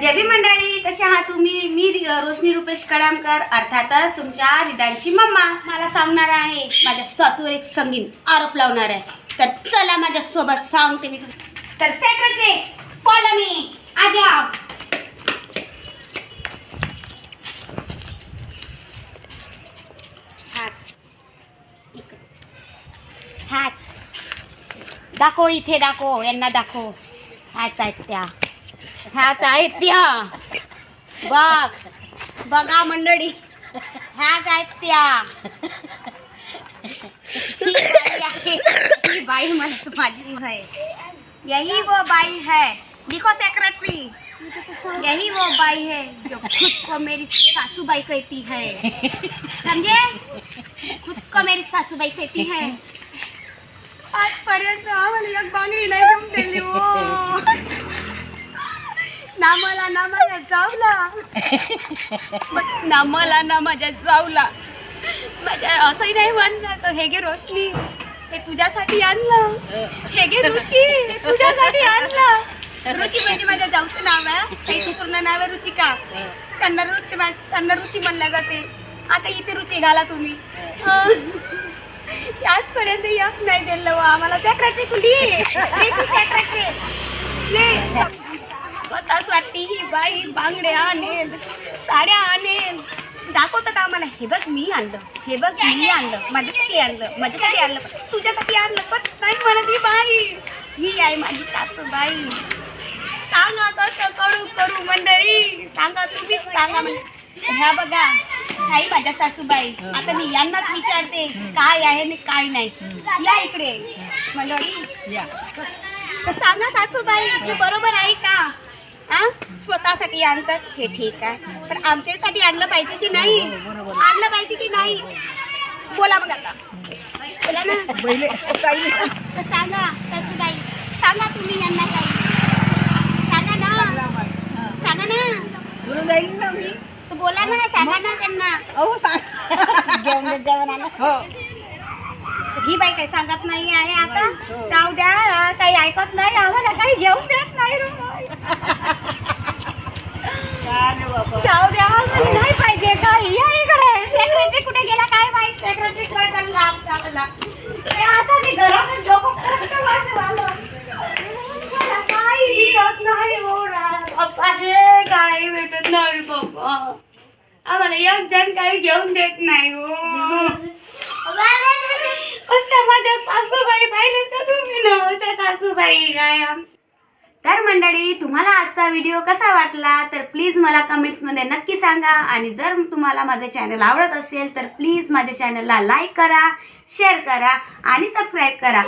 जय भी मंडळी कसे आहात तुम्ही? मी रोशनी रुपेश कडामकर. अर्थातच तुमच्या रिदांची मम्मा मला सांगणार आहे. माझ्या सासूवर एक संगीन आरोप लावणार आहे. तर चला माझ्या सोबत सांगते मी तर सेक्रेटरी फॉलो मी आजा. हाच. दाखव इथे दाखव. यांना दाखव. हाच आहेत त्या. ह्याच आहेत त्या बघ बघा बाई ही माझी आहे. यही वो बाई है. लिखो सेक्रेटरी यही वो बाई है जो खुद को मेरी सासू बाई कहती है. समझे? खुद को मेरी सासू बाई कहती है। आजपर्यंत आम्हाला एक बांगडी नाही हो ना मला ना माझ्या जावला. मग ना माझ्या जावला. माझ्या असंही नाही म्हणणार तर हे घे रोशनी. हे तुझ्यासाठी आणलं. हे घे रुची. हे तुझ्यासाठी आणलं. रुची म्हणजे माझ्या जाऊचं नाव आहे. त्याचं पूर्ण नाव आहे रुचिका. त्यांना रुची त्यांना रुची म्हणल्या जाते. आता इथे रुची घाला तुम्ही. हं. आजपर्यंत यश नाही दिलं हो आम्हाला सेक्रेटरी कुठे वाटते ही बाई बांगडे आणेल साड्या आणेल. दाखवतात आम्हाला हे बघ मी आणलं हे बघ मी आणलं माझ्यासाठी आणलं माझ्यासाठी आणलं तुझ्यासाठी आणलं पण नाही म्हणत ही बाई. ही आहे माझी सासूबाई. सांगा कसं करू करू मंडळी सांगा तुम्हीच सांगा म्हणजे. ह्या बघा काही माझ्या सासूबाई आता मी यांनाच विचारते काय आहे आणि काय नाही. या इकडे मंडळी. तर सांगा सासूबाई बरोबर आहे का? आ? स्वतःसाठी आणतात? हे ठीक आहे. पण आमच्यासाठी आणलं पाहिजे की नाही? आणलं पाहिजे की नाही? बोला मग आता. बोला ना. तर सांगा सासूबाई. सांगा तुम्ही यांना काही. सांगा ना. सांगा ना. बोलून राहील ना मी. तर बोला ना सांगा ना त्यांना. अहो सांग. जेवण जेवण आणा. हो. ही बाई काही सांगत नाही आहे आता. जाऊ द्या हा, काही ऐकत नाही आम्हाला काही घेऊन देत नाही जाऊ द्या आम्हाला नाही पाहिजे काही या इकडे. सेक्रेटरी कुठे गेला? काय माहीत? सेक्रेटरी काय करला आमचा ते आता मी भेटत नाही हो पप्पा रे काही भेटत नाही पप्पा. आम्हाला एक जण काही घेऊन देत नाही हो. अशा माझ्या सासूबाई पाहिले तर तुम्ही ना अशा सासूबाई काय आमच्या तर मंडळी तुम्हाला आजचा व्हिडिओ कसा वाटला? तर प्लीज मला कमेंट्समध्ये नक्की सांगा. आणि जर तुम्हाला माझं चॅनल आवडत असेल तर प्लीज माझ्या चॅनलला लाईक करा शेअर करा आणि सबस्क्राईब करा.